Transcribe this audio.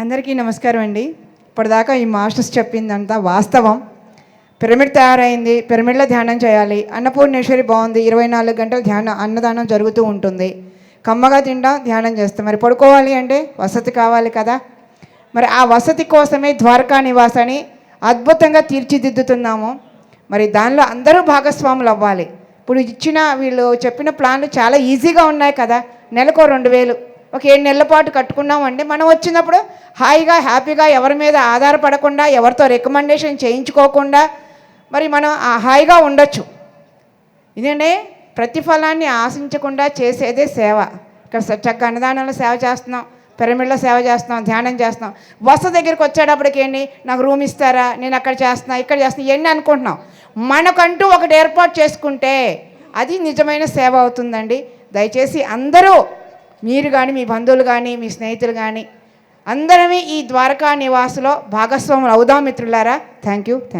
అందరికీ నమస్కారం అండి. ఇప్పటిదాకా ఈ మాస్టర్స్ చెప్పిందంతా వాస్తవం. పిరమిడ్ తయారైంది పిరమిడ్లో ధ్యానం చేయాలి. అన్నపూర్ణేశ్వరి బాగుంది ఇరవై నాలుగు గంటలు ధ్యానం అన్నదానం జరుగుతూ ఉంటుంది. కమ్మగా తింటాం ధ్యానం చేస్తాం. మరి పడుకోవాలి అంటే వసతి కావాలి కదా. మరి ఆ వసతి కోసమే ద్వారకా నివాసాన్ని అద్భుతంగా తీర్చిదిద్దుతున్నాము. మరి దానిలో అందరూ భాగస్వాములు అవ్వాలి. ఇప్పుడు ఇచ్చిన వీళ్ళు చెప్పిన ప్లాన్లు చాలా ఈజీగా ఉన్నాయి కదా. నెలకు రెండు వేలు. ఒక ఏడు నెలల పాటు కట్టుకున్నామంటే మనం వచ్చినప్పుడు హాయిగా హ్యాపీగా ఎవరి మీద ఆధారపడకుండా ఎవరితో రికమెండేషన్ చేయించుకోకుండా మరి మనం హాయిగా ఉండొచ్చు. ఇదండి ప్రతిఫలాన్ని ఆశించకుండా చేసేదే సేవ. ఇక్కడ స- చక్కగా అన్నదానంలో సేవ చేస్తున్నాం పిరమిడ్లో సేవ చేస్తున్నాం ధ్యానం చేస్తున్నాం. బస్సు దగ్గరికి వచ్చేటప్పటికి ఏంటి? నాకు రూమ్ ఇస్తారా? నేను అక్కడ చేస్తున్నా ఇక్కడ చేస్తున్నా ఇవన్నీ అనుకుంటున్నాం. మనకంటూ ఒకటి ఏర్పాటు చేసుకుంటే అది నిజమైన సేవ అవుతుందండి. దయచేసి అందరూ మీరు కానీ మీ బంధువులు కానీ మీ స్నేహితులు కానీ అందరమే ఈ ద్వారకా నివాసులో భాగస్వాములు అవుదాం మిత్రులారా. Thank you thank